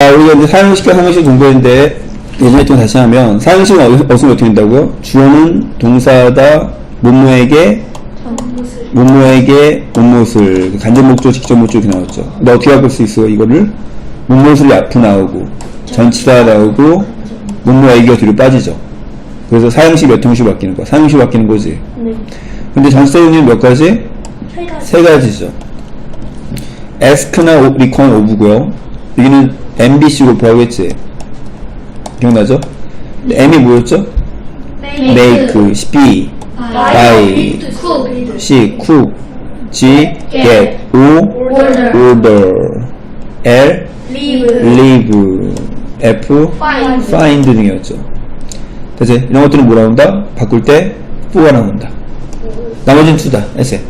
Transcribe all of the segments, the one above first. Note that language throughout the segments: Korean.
자, 우리가 이제 사용식과 사용식 공부했는데, 예전에 좀 다시 하면, 사용식은 어- 어순이 어떻게 된다고요? 주어는 동사다, 뭐뭐에게, 뭐뭐에게, 뭐뭇을, 간접 목적, 직접 목적 이렇게 나왔죠. 근데 어떻게 바꿀 수 있어요, 이거를? 뭐뭇을 앞으로 나오고, 전치사 나오고, 뭐뭐에게가 뒤로 빠지죠. 그래서 사용식 몇 형식 바뀌는 거야? 사용식 바뀌는 거지. 네. 근데 전치사 용량 몇 가지? 세 가지. 세 가지죠. ask나 require o브고요. 여기는 MBC 곱하고 했지. 기억나죠? M이 뭐였죠? make, B, buy, C, cook, G, get, O, order, L, leave, F, find 등이었죠. 그치? 이런 것들은 뭐 나온다? 바꿀 때 F가 나온다. 나머지는 2다. 에세.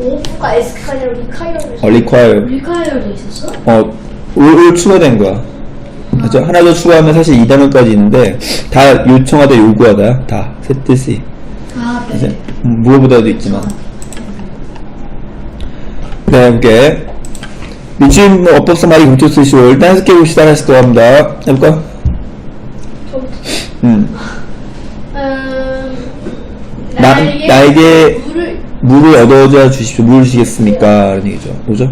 오프가 에스크가 아니라 리카이어를 어. 리카이어도 있었어? 어, 올, 올 추가된 거야. 그죠? 하나 더 추가하면 사실 2단어까지 있는데, 다 요청하다, 요구하다, 다. 세 뜻이. 아, 이제, 음, 무엇보다도 있지만. 그 다음 게, 미친 뭐 어법서 말이 쓰시오. 일단 해석해 봅시다. 하나씩 더 합니다. 해볼까? 음. 음, 나, 나에게 물을 물을 얻어져 주십시오. 물을 주시겠습니까? 라는 얘기죠. 뭐죠?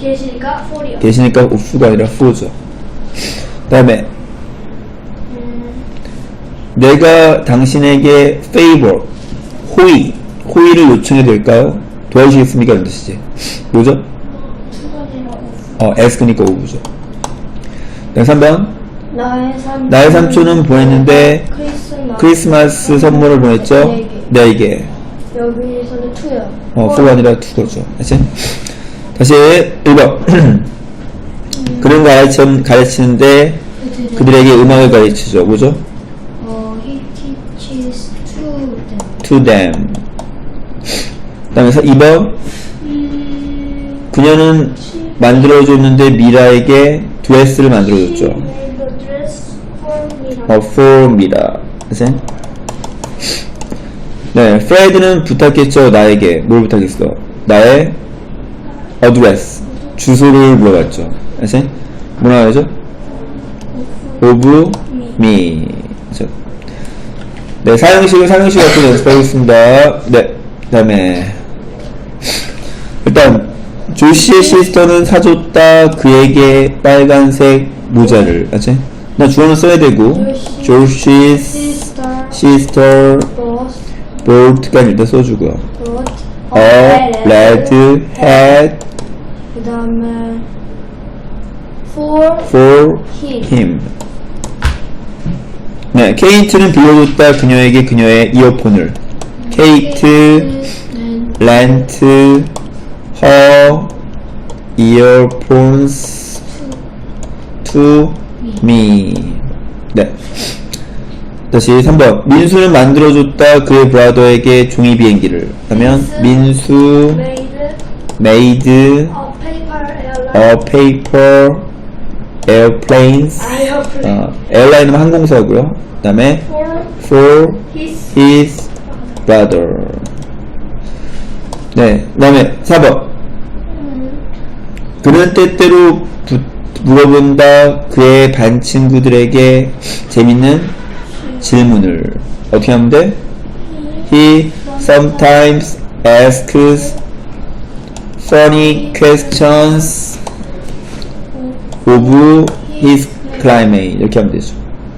계시니까 폴이요. 계시니까 우프가 아니라 후죠. 그 다음에, 음, 내가 당신에게 favor, 호의, 호의를 요청해도 될까요? 도와주시겠습니까? 이런 뜻이지. 뭐죠? 어, ask니까 오브죠. 네, 3번. 나의 삼 나의 삼촌은 보냈는데 크리스마스, 크리스마스 선물을 보냈죠? 네개. 네개. 여기서는 투요. 어, 4가 아니라 2거죠. 알지? 다시 1번. 그런 가르치, 가르치는데 그들에게 음악을 가르치죠. 뭐죠? 어, he teaches to them. 그 다음에 2번. 음, 그녀는 만들어줬는데 미라에게 드레스를 만들어줬죠. 어, for 미라. 그치? 네, 프레드는 부탁했죠. 나에게. 뭘 부탁했어? 나의 어드레스. 주소를 물어봤죠. 그치? 뭐라 그러죠? of me. 그쵸? 네, 사용식을 사용식 갖고 연습하겠습니다. 네, 그 다음에 일단 조시의 시스터는 사줬다 그에게 빨간색 모자를 알지? 나 주어는 써야 되고 sister boss boat가 일단 써주고요 brought a red hat 그 다음에 for for him. him 네, 케이트는 빌려줬다 그녀에게 그녀의 이어폰을 케이트 lent her earphones to me. 네. 다시 3번. 민수는 만들어줬다 그의 브라더에게 종이 비행기를. 하면 민수 made made a paper airplanes. airplane 어, 에어라인은 항공사고요. 그 다음에 for his his brother. 네, 그 다음에 4번. 그는 때때로 부- 물어본다 그의 반 친구들에게 재밌는 질문을 어떻게 하면 돼? He sometimes asks funny questions of his classmate 이렇게 하면 되죠.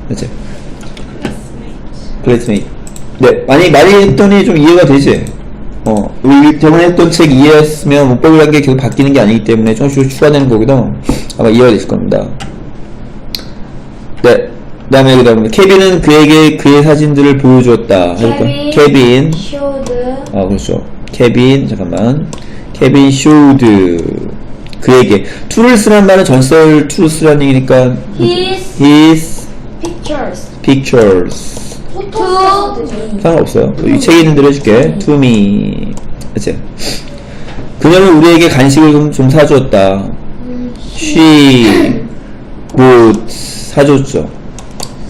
그렇지? classmate. 네, 많이 많이 했더니 좀 이해가 되지. 어, 우리 저번에 했던 책 이해했으면 문법이라는 게 계속 바뀌는 게 아니기 때문에 조금씩 추가되는 거기도 아마 이해가 되실 겁니다. 네. 그 다음에 그 다음에 케빈은 그에게 그의 사진들을 보여주었다. 해볼까? 케빈. showed 아, 그렇죠. 케빈, 잠깐만. 케빈 쇼드. 그에게. to를 쓰란 말은 전설 to를 쓰라는 얘기니까. his his pictures pictures. to. 상관없어요. 이 책에 있는 대로 해줄게. to me. 그치? 그녀는 우리에게 간식을 좀, 좀 사주었다. she would 사줬죠.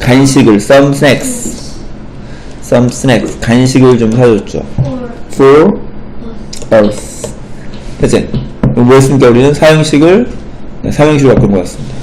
간식을, some snacks. some snacks. 간식을 좀 사줬죠. or for us. 그치? 뭐였습니까? 우리는 사용식을, 네, 사용식으로 바꾼 것 같습니다.